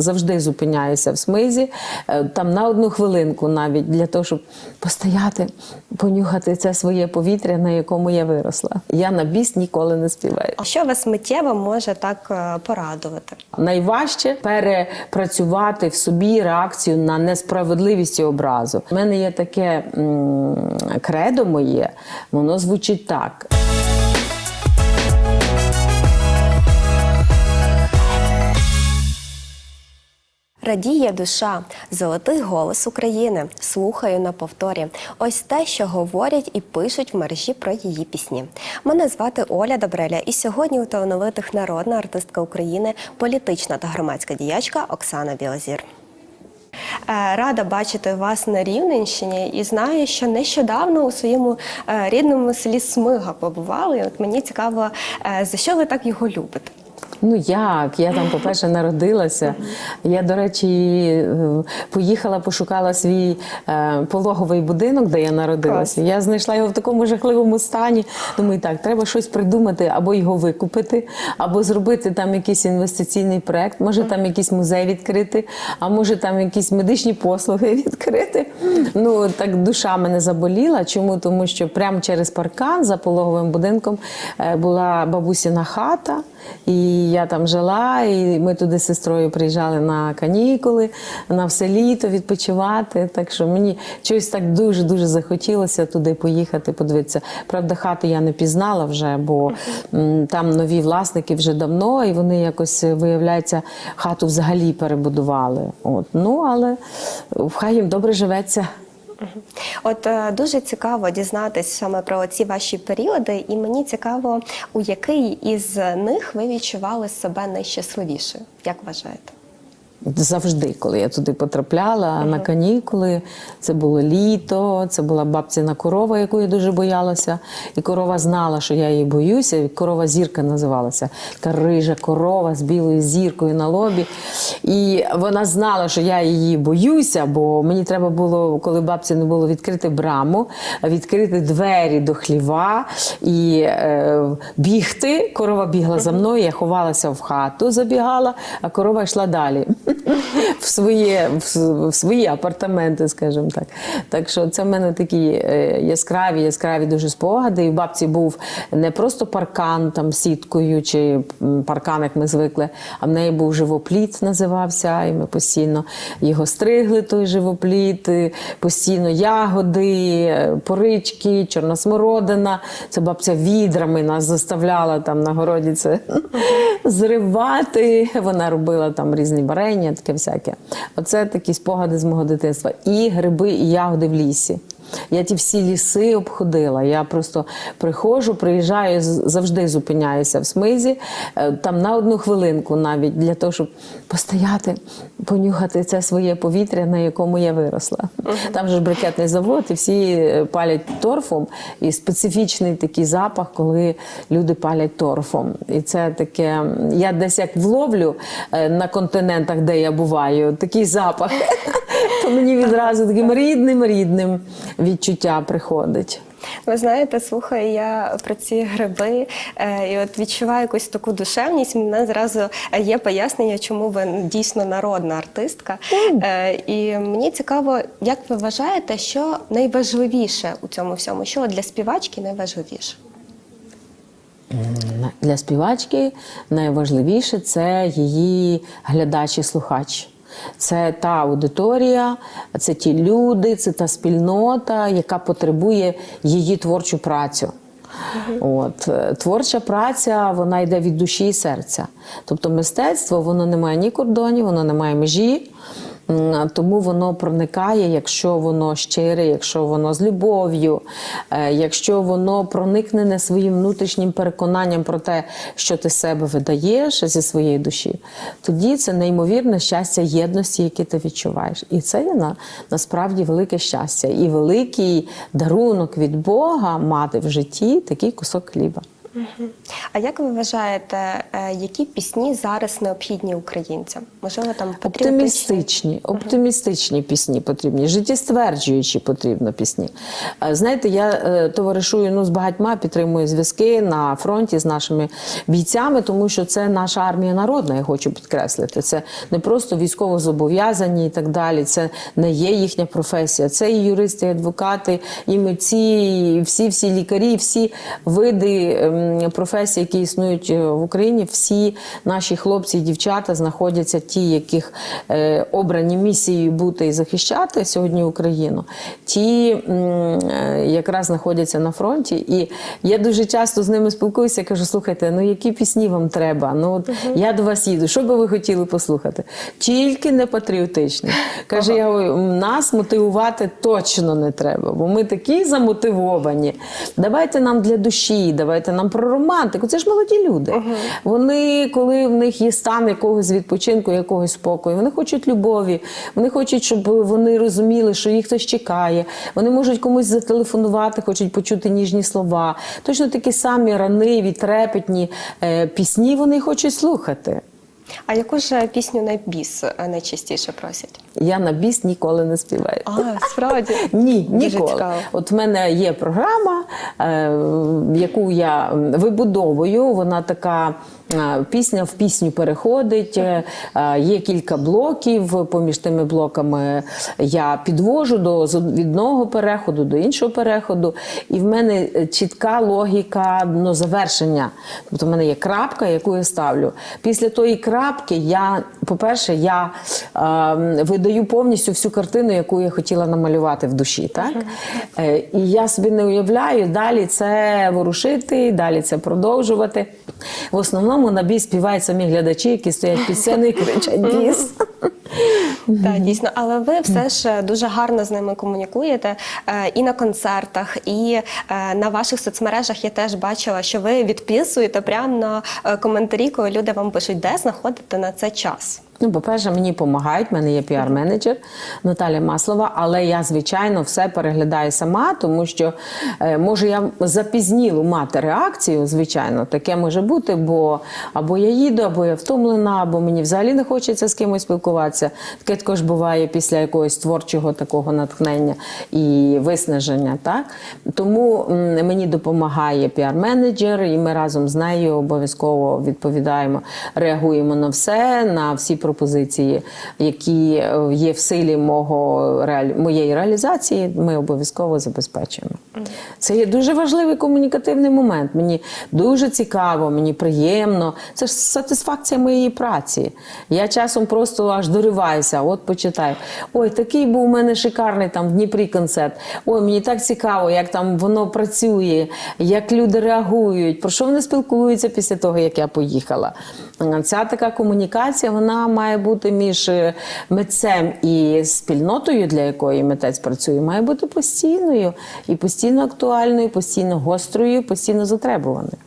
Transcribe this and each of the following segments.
завжди зупиняюся в смизі, е, там на одну хвилинку навіть для того, щоб постояти, понюхати це своє повітря, на якому я виросла. Я на біс ніколи не співаю. А що вас миттєво може так е, порадувати? Найважче перепрацювати в собі реакцію на несправедливість і образу. У мене є таке м, кредо моє, воно звучить так. Радіє душа, золотий голос України. Слухаю на повторі. Ось те, що говорять і пишуть в мережі про її пісні. Мене звати Оля Добреля, і сьогодні у талановитих народна артистка України, політична та громадська діячка Оксана Білозір. Е, Рада бачити вас на Рівненщині і знаю, що нещодавно у своєму е, рідному селі Смига побували. От мені цікаво, е, за що ви так його любите? Ну як? Я там, по-перше, народилася. Я, до речі, е, поїхала, пошукала свій е, пологовий будинок, де я народилася. Я знайшла його в такому жахливому стані. Думаю, так, треба щось придумати, або його викупити, або зробити там якийсь інвестиційний проект, може там якийсь музей відкрити, а може там якісь медичні послуги відкрити. Ну так душа мене заболіла. Чому? Тому що прямо через паркан за пологовим будинком е, була бабусіна хата. І я там жила, і ми туди з сестрою приїжджали на канікули, на все літо відпочивати. Так що мені щось так дуже-дуже захотілося туди поїхати, подивитися. Правда, хату я не пізнала вже, бо там нові власники вже давно, і вони якось, виявляється, хату взагалі перебудували. От. Ну, але хай їм добре живеться. От е, дуже цікаво дізнатись саме про ці ваші періоди, і мені цікаво, у який із них ви відчували себе найщасливіше. Як вважаєте? Завжди, коли я туди потрапляла на канікули, це було літо, це була бабціна корова, яку я дуже боялася. І корова знала, що я її боюся. і Корова зірка називалася. Така рижа корова з білою зіркою на лобі. І вона знала, що я її боюся, бо мені треба було, коли бабці не було відкрити браму, відкрити двері до хліва і е, бігти. Корова бігла за мною, я ховалася в хату, забігала, а корова йшла далі в своє, в, свої апартаменти, скажімо так. Так що це в мене такі е, яскраві, яскраві дуже спогади. І в бабці був не просто паркан там сіткою чи паркан, як ми звикли, а в неї був живопліт, називався, і ми постійно його стригли, той живопліт, постійно ягоди, е, порички, чорна смородина. Це бабця відрами нас заставляла там на городі це зривати. Вона робила там різні варення, таке всяке. Оце такі спогади з мого дитинства. І гриби, і ягоди в лісі. Я ті всі ліси обходила. Я просто приходжу, приїжджаю, завжди зупиняюся в смизі, е, там на одну хвилинку навіть для того, щоб постояти, понюхати це своє повітря, на якому я виросла. Там же ж брикетний завод, і всі е, палять торфом, і специфічний такий запах, коли люди палять торфом. І це таке, я десь як вловлю е, на континентах, де я буваю, такий запах. Мені відразу таким рідним рідним відчуття приходить. Ви знаєте, слухаю я про ці гриби е, і от відчуваю якусь таку душевність. Мене зразу є пояснення, чому ви дійсно народна артистка. Е, і мені цікаво, як ви вважаєте, що найважливіше у цьому всьому? Що для співачки найважливіше? Для співачки найважливіше це її глядач і слухач. Це та аудиторія, це ті люди, це та спільнота, яка потребує її творчу працю. От е, творча праця вона йде від душі і серця. Тобто мистецтво воно не має ні кордонів, воно не має межі. Тому воно проникає, якщо воно щире, якщо воно з любов'ю, е, якщо воно проникнене своїм внутрішнім переконанням про те, що ти себе видаєш зі своєї душі, тоді це неймовірне щастя єдності, яке ти відчуваєш. І це є на, насправді велике щастя і великий дарунок від Бога мати в житті такий кусок хліба. А як ви вважаєте, е, які пісні зараз необхідні українцям? Можливо, там патріотичні? Оптимістичні, оптимістичні пісні потрібні, життєстверджуючі потрібно пісні. Е, Знаєте, я е, товаришую ну, з багатьма, підтримую зв'язки на фронті з нашими бійцями, тому що це наша армія народна, я хочу підкреслити. Це не просто військово зобов'язані і так далі. Це не є їхня професія. Це і юристи, і адвокати, і митці, і всі, всі лікарі, всі види ем, професій, які існують е, в Україні. Всі наші хлопці і дівчата знаходяться ті, яких е, обрані місією бути і захищати сьогодні Україну. Ті е, якраз знаходяться на фронті. І я дуже часто з ними спілкуюся. Кажу, слухайте, ну які пісні вам треба? Ну от я до вас їду. Що би ви хотіли послухати? Тільки не патріотичні. Каже, я «Ой, нас мотивувати точно не треба, бо ми такі замотивовані. Давайте нам для душі, давайте нам про романтику. Це ж молоді люди. Вони, коли в них є стан якогось відпочинку, якогось спокою, вони хочуть любові, вони хочуть, щоб вони розуміли, що їх хтось чекає. Вони можуть комусь зателефонувати, хочуть почути ніжні слова. Точно такі самі раниві, трепетні е, пісні вони хочуть слухати. А яку ж пісню на біс е, найчастіше просять? Я на біс ніколи не співаю. А, справді? Ні, ніколи. От в мене є програма, е, яку я вибудовую. Вона така е, пісня в пісню переходить. е, Є кілька блоків. Поміж тими блоками я підвожу до з одного переходу до іншого переходу. І в мене е, чітка логіка ну, завершення. Тобто в мене є крапка, яку я ставлю. Після тої крапки я, по-перше, я е, видаю повністю всю картину, яку я хотіла намалювати в душі. Так? Е, і я собі не уявляю, далі це ворушити, далі це продовжувати. В основному на бій співають самі глядачі, які стоять під сценою і кричать біс. Так, дійсно, але ви все ж дуже гарно з ними комунікуєте е, і на концертах, і е, на ваших соцмережах. Я теж бачила, що ви відписуєте прямо на е, коментарі, коли люди вам пишуть, де знаходите на це час. Ну, по-перше, мені допомагають, в мене є піар-менеджер Наталя Маслова, але я, звичайно, все переглядаю сама, тому що е, може я запізнілу мати реакцію, звичайно, таке може бути, бо або я їду, або я втомлена, або мені взагалі не хочеться з кимось спілкуватися. Таке також буває після якогось творчого такого натхнення і виснаження. Так? Тому мені допомагає піар-менеджер, і ми разом з нею обов'язково відповідаємо, реагуємо на все, на всі пропозиції, які е, є в силі мого моєї реалізації. Ми обов'язково забезпечуємо. Це є дуже важливий комунікативний момент. Мені дуже цікаво, мені приємно. Це ж сатисфакція моєї праці. Я часом просто аж дориваюся. От почитай. Ой, такий був у мене шикарний там в Дніпрі концерт. Ой, мені так цікаво, як там воно працює, як люди реагують, про що вони спілкуються після того, як я поїхала. Ця така комунікація вона має бути між е, митцем і спільнотою, для якої митець працює, має бути постійною і постійно актуальною, постійно гострою, постійно затребуваною.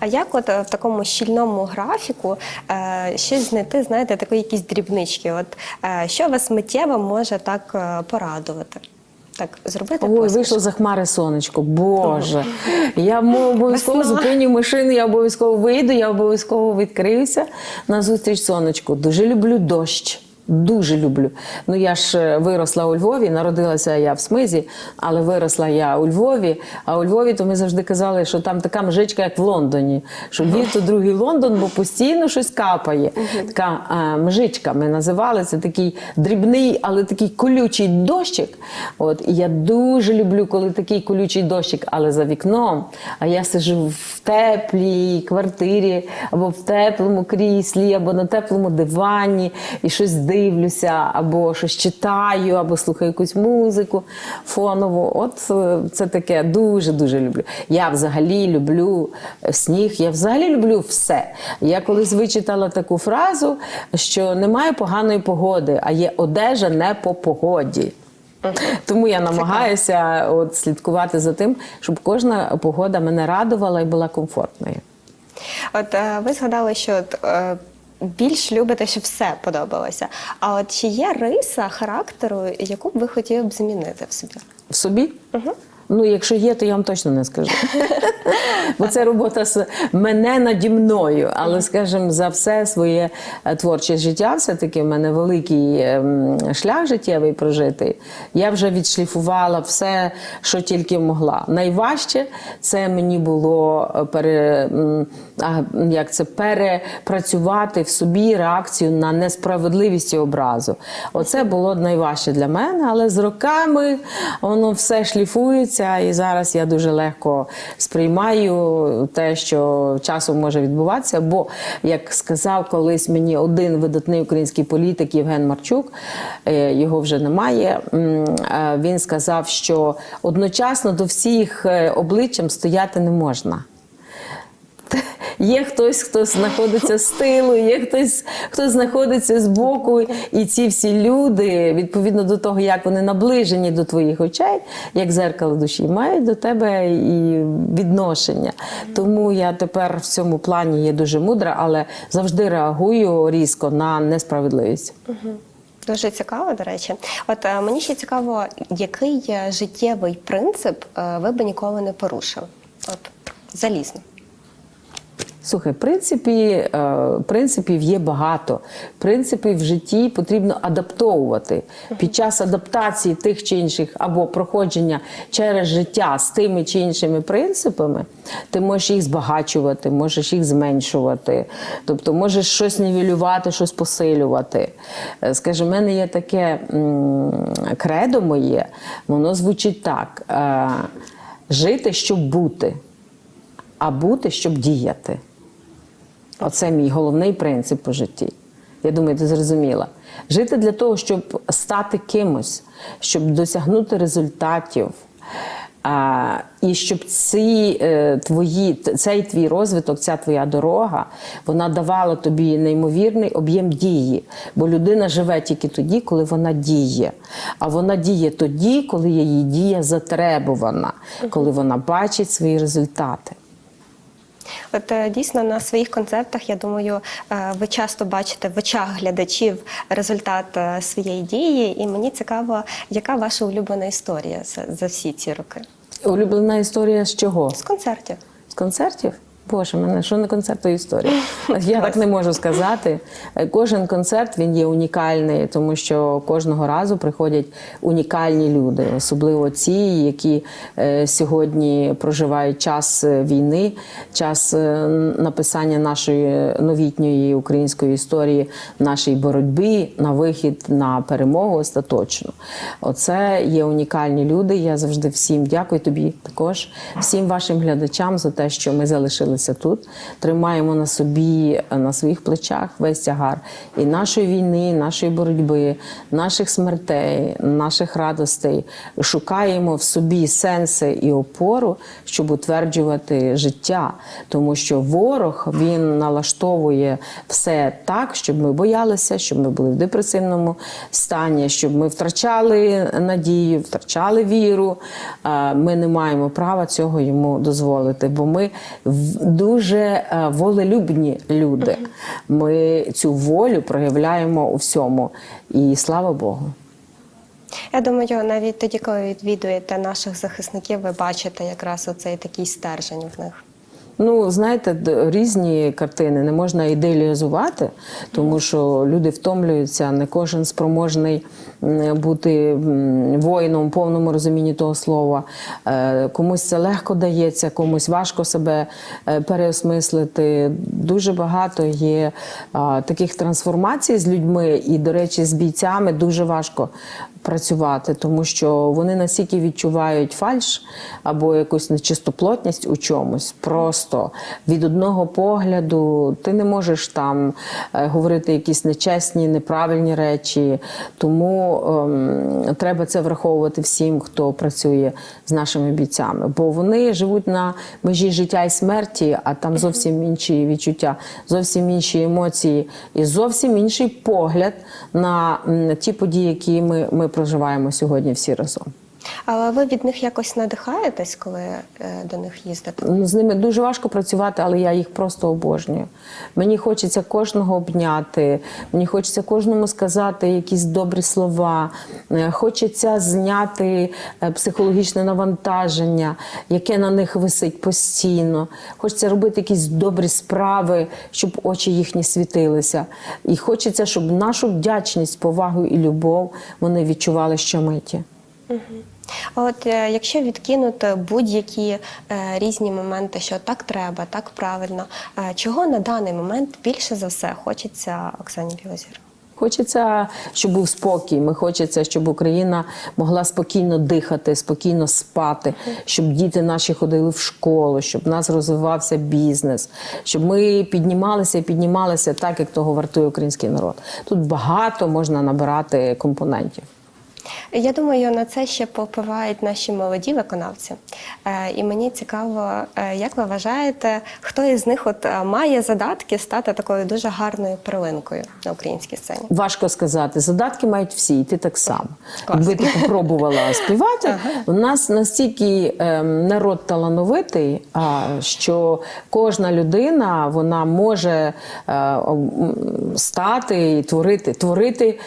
А як от е, в такому щільному графіку е, щось знайти, знаєте, такі якісь дрібнички? От е, що вас миттєво може так е, порадувати? Так, зробити Ой, вийшло за хмари сонечко. Боже. Я обов'язково зупиню машину, я обов'язково вийду, я обов'язково відкриюся на зустріч сонечку. Дуже люблю дощ. Дуже люблю. Ну я ж е, виросла у Львові, народилася я в Смизі, але виросла я у Львові. А у Львові то ми завжди казали, що там така мжичка, як в Лондоні. Що Львів то другий Лондон, бо постійно щось капає. Така а, мжичка ми називали. Це такий дрібний, але такий колючий дощик. От і я дуже люблю, коли такий колючий дощик, але за вікном. А я сижу в теплій квартирі, або в теплому кріслі, або на теплому дивані і щось дивлюся, або щось читаю, або слухаю якусь музику фонову. От е, це таке дуже дуже люблю. Я взагалі люблю е, сніг, я взагалі люблю все. Я колись вичитала таку фразу, що немає поганої погоди, а є одежа не по погоді. Тому я намагаюся от слідкувати за тим, щоб кожна погода мене радувала і була комфортною. От е, ви згадали, що от, більш любите, щоб все подобалося. А от чи є риса характеру, яку б ви хотіли б змінити в собі? В собі? Ну, якщо є, то я вам точно не скажу. Бо це робота з мене наді мною. Але, скажімо, за все своє е, творче життя, все-таки в мене великий ем, шлях життєвий прожитий. Я вже відшліфувала все, що тільки могла. Найважче це мені було е, пере, як це, перепрацювати в собі реакцію на несправедливість і образу. Оце було найважче для мене, але з роками воно все шліфується, і зараз я дуже легко сприймаю те, що часом може відбуватися. Бо, як сказав колись мені один видатний український політик Євген Марчук, е, його вже немає. е, Він сказав, що одночасно до всіх е, обличчям стояти не можна. Є хтось, хто знаходиться з тилу, є хтось, хто знаходиться з боку, і ці всі люди, відповідно до того, як вони наближені до твоїх очей, як зеркало душі, мають до тебе і відношення. Тому я тепер в цьому плані є дуже мудра, але завжди реагую різко на несправедливість. Дуже цікаво, до речі. От е, мені ще цікаво, який е, життєвий принцип е, ви би ніколи не порушили? От залізно. Слухай, принципі, е, принципів є багато. Принципів в житті потрібно адаптовувати. Під час адаптації тих чи інших або проходження через життя з тими чи іншими принципами, ти можеш їх збагачувати, можеш їх зменшувати. Тобто можеш щось нівелювати, щось посилювати. Е, Скажи, в мене є таке кредо моє, воно звучить так: е, жити, щоб бути, а бути, щоб діяти. Оце мій головний принцип по житті. Я думаю, ти зрозуміла. Жити для того, щоб стати кимось, щоб досягнути результатів. А, і щоб ці, е, твої, цей твій розвиток, ця твоя дорога, вона давала тобі неймовірний об'єм дії. Бо людина живе тільки тоді, коли вона діє. А вона діє тоді, коли її дія затребувана, коли вона бачить свої результати. От е, дійсно на своїх концертах, я думаю, е, ви часто бачите в очах глядачів результат е, своєї дії, і мені цікаво, яка ваша улюблена історія за, за всі ці роки Улюблена історія з чого? з концертів. З концертів? Боже, мене що не концерт, то історія. Я так не можу сказати. Кожен концерт він є унікальний, тому що кожного разу приходять унікальні люди, особливо ці, які е, сьогодні проживають час е, війни, час е, написання нашої новітньої української історії, нашої боротьби на вихід на перемогу остаточну. Оце є унікальні люди. Я завжди всім дякую тобі також, всім вашим глядачам за те, що ми залишилися тут. Тримаємо на собі, на своїх плечах весь тягар і нашої війни, і нашої боротьби, наших смертей, наших радостей. Шукаємо в собі сенси і опору, щоб утверджувати життя, тому що ворог він налаштовує все так, щоб ми боялися, щоб ми були в депресивному стані, щоб ми втрачали надію, втрачали віру. Е, Ми не маємо права цього йому дозволити, бо ми дуже е, волелюбні люди. Ми цю волю проявляємо у всьому. І слава Богу. Я думаю, навіть тоді, коли відвідуєте наших захисників, ви бачите якраз оцей такий стержень в них. Ну, знаєте, різні картини не можна ідеалізувати, тому що люди втомлюються, не кожен спроможний бути воїном в повному розумінні того слова. Е, Комусь це легко дається, комусь важко себе е, переосмислити. Дуже багато є таких трансформацій з людьми, і, до речі, з бійцями дуже важко працювати, тому що вони настільки відчувають фальш або якусь нечистоплотність у чомусь. Просто від одного погляду ти не можеш там е, говорити якісь нечесні, неправильні речі. Тому ем, треба це враховувати всім, хто працює з нашими бійцями, бо вони живуть на межі життя і смерті, а там зовсім інші відчуття, зовсім інші емоції і зовсім інший погляд на ті події, які ми, ми проживаємо сьогодні всі разом. Але ви від них якось надихаєтесь, коли е, до них їздите? Ну, З ними дуже важко працювати, але я їх просто обожнюю. Мені хочеться кожного обняти, мені хочеться кожному сказати якісь добрі слова. Е, Хочеться зняти е, психологічне навантаження, яке на них висить постійно. Хочеться робити якісь добрі справи, щоб очі їхні світилися. І хочеться, щоб нашу вдячність, повагу і любов вони відчували щомиті. А От е, якщо відкинути будь-які е, різні моменти, що так треба, так правильно, е, чого на даний момент більше за все хочеться Оксані Білозір? Хочеться, щоб був спокій. Ми хочеться, щоб Україна могла спокійно дихати, спокійно спати, щоб діти наші ходили в школу, щоб в нас розвивався бізнес, щоб ми піднімалися і піднімалися так, як того вартує український народ. Тут багато можна набирати компонентів. Я думаю, на це ще попивають наші молоді виконавці. Е, І мені цікаво, е, як ви вважаєте, хто із них от е, має задатки стати такою дуже гарною перлинкою на українській сцені? Важко сказати. Задатки мають всі, і ти так само. Якби ти попробувала співати, у нас настільки ем, народ талановитий, що кожна людина вона може стати і творити, творити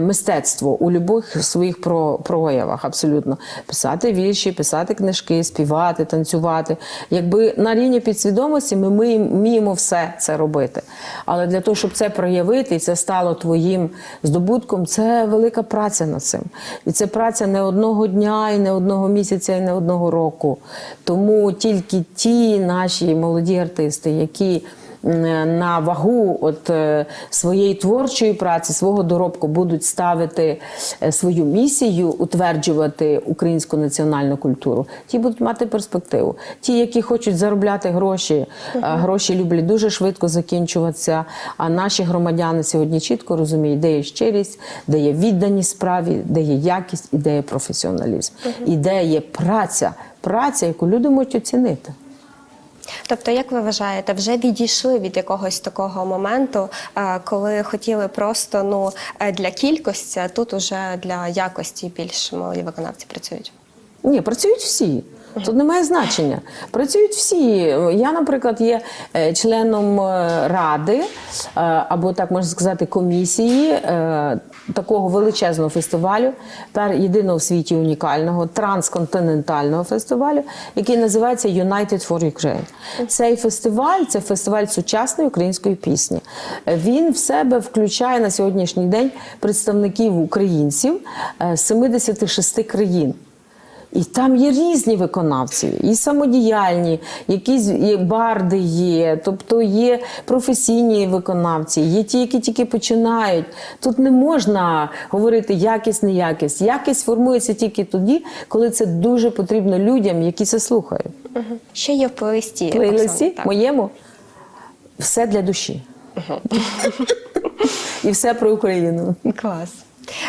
мистецтво у будь-яких своїх про- проявах. Абсолютно писати вірші, писати книжки, співати, танцювати. Якби на рівні підсвідомості ми, вміємо все це робити. Але для того, щоб це проявити, і це стало твоїм здобутком, це велика праця над цим. І це праця не одного дня, і не одного місяця, і не одного року. Тому тільки ті наші молоді артисти, які на вагу от е, своєї творчої праці, свого доробку будуть ставити е, свою місію, утверджувати українську національну культуру. Ті будуть мати перспективу. Ті, які хочуть заробляти гроші, гроші люблять дуже швидко закінчуватися. А наші громадяни сьогодні чітко розуміють, де є щирість, де є відданість справі, де є якість і де є професіоналізм, і де є праця, праця, яку люди можуть оцінити. Тобто, як ви вважаєте, вже відійшли від якогось такого моменту, е, коли хотіли просто ну е, для кількості, а тут уже для якості більш молоді виконавці працюють? Ні, працюють всі. Тут немає значення. Працюють всі. Я, наприклад, є е, членом е, ради, е, або так можна сказати, комісії такого величезного фестивалю, пер єдиного в світі унікального трансконтинентального фестивалю, який називається United for Ukraine. Цей фестиваль це фестиваль сучасної української пісні. Він в себе включає на сьогоднішній день представників українців е, з 76 країн. І там є різні виконавці, і самодіяльні, якісь барди є, тобто є професійні виконавці, є ті, які тільки починають. Тут не можна говорити якість, не якість. Якість формується тільки тоді, коли це дуже потрібно людям, які це слухають. Що є в плейлисті? В плейлисті Так. моєму все для душі. І все про Україну. Клас.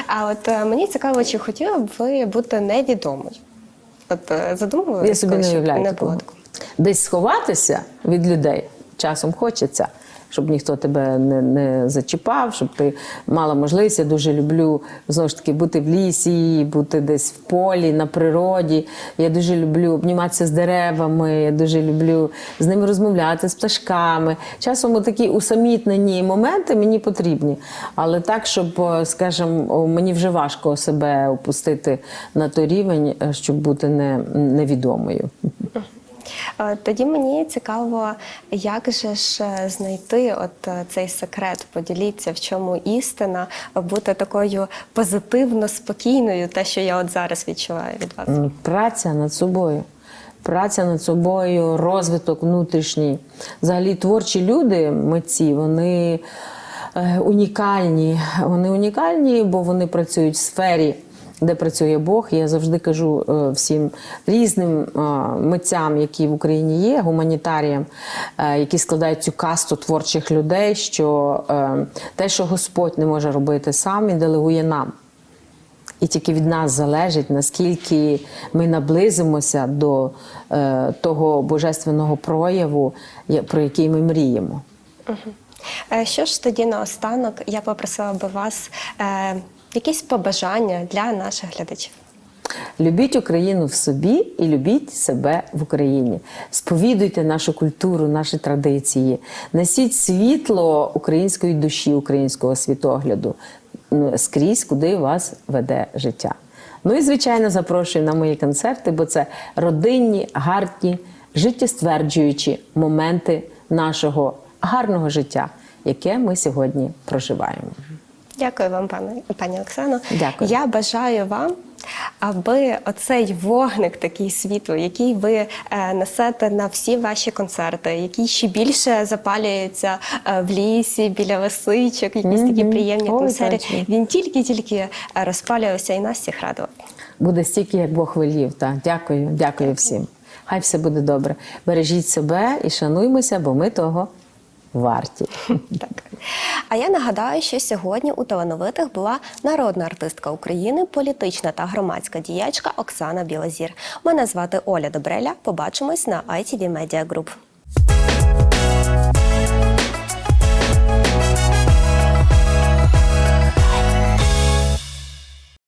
А от е, мені цікаво, чи хотіли б ви бути невідомою? От е, задумувалися? Я собі не уявляю не такого? Десь сховатися від людей часом хочеться, щоб ніхто тебе не, не зачіпав, щоб ти мала можливість. Я дуже люблю знову ж таки бути в лісі, бути десь в полі, на природі. Я дуже люблю обніматися з деревами, я дуже люблю з ними розмовляти, з пташками. Часом такі усамітнені моменти мені потрібні. Але так, щоб, е, скажімо, мені вже важко себе опустити на той рівень, е, щоб бути не, невідомою. Е, Тоді мені цікаво, як же ж е, знайти от е, цей секрет, поділіться, в чому істина, бути такою позитивно спокійною, те, що я от зараз відчуваю від вас. Праця над собою. Праця над собою, розвиток внутрішній. Взагалі творчі люди, митці, вони унікальні. Вони унікальні, бо вони працюють в сфері, де працює Бог. Я завжди кажу е, всім різним е, митцям, які в Україні є, гуманітаріям, е, які складають цю касту творчих людей, що те, що Господь не може робити сам, він делегує нам. І тільки від нас залежить, наскільки ми наблизимося до того божественного прояву, про який ми мріємо. Е, Що ж тоді наостанок я попросила би вас е, якісь побажання для наших глядачів? Любіть Україну в собі і любіть себе в Україні. Сповідуйте нашу культуру, наші традиції, несіть світло української душі, українського світогляду ну, скрізь, куди вас веде життя. Ну і звичайно запрошую на мої концерти, бо це родинні, гарні, життєстверджуючі моменти нашого гарного життя, яке ми сьогодні проживаємо. Дякую вам, пане пані Оксано. Дякую. Я бажаю вам, аби оцей вогник, такий світло, який ви е, несете на всі ваші концерти, який ще більше запалюється е, в лісі, біля лисичок, якісь такі приємні точно. Він тільки-тільки е, розпалювався і нас всіх радував. Буде стільки, як Бог велів. Так. Дякую, дякую всім. Хай все буде добре. Бережіть себе і шануймося, бо ми того варті. Так. А я нагадаю, що сьогодні у талановитих була народна артистка України, політична та громадська діячка Оксана Білозір. Мене звати Оля Добреля. Побачимось на ITV Media Group.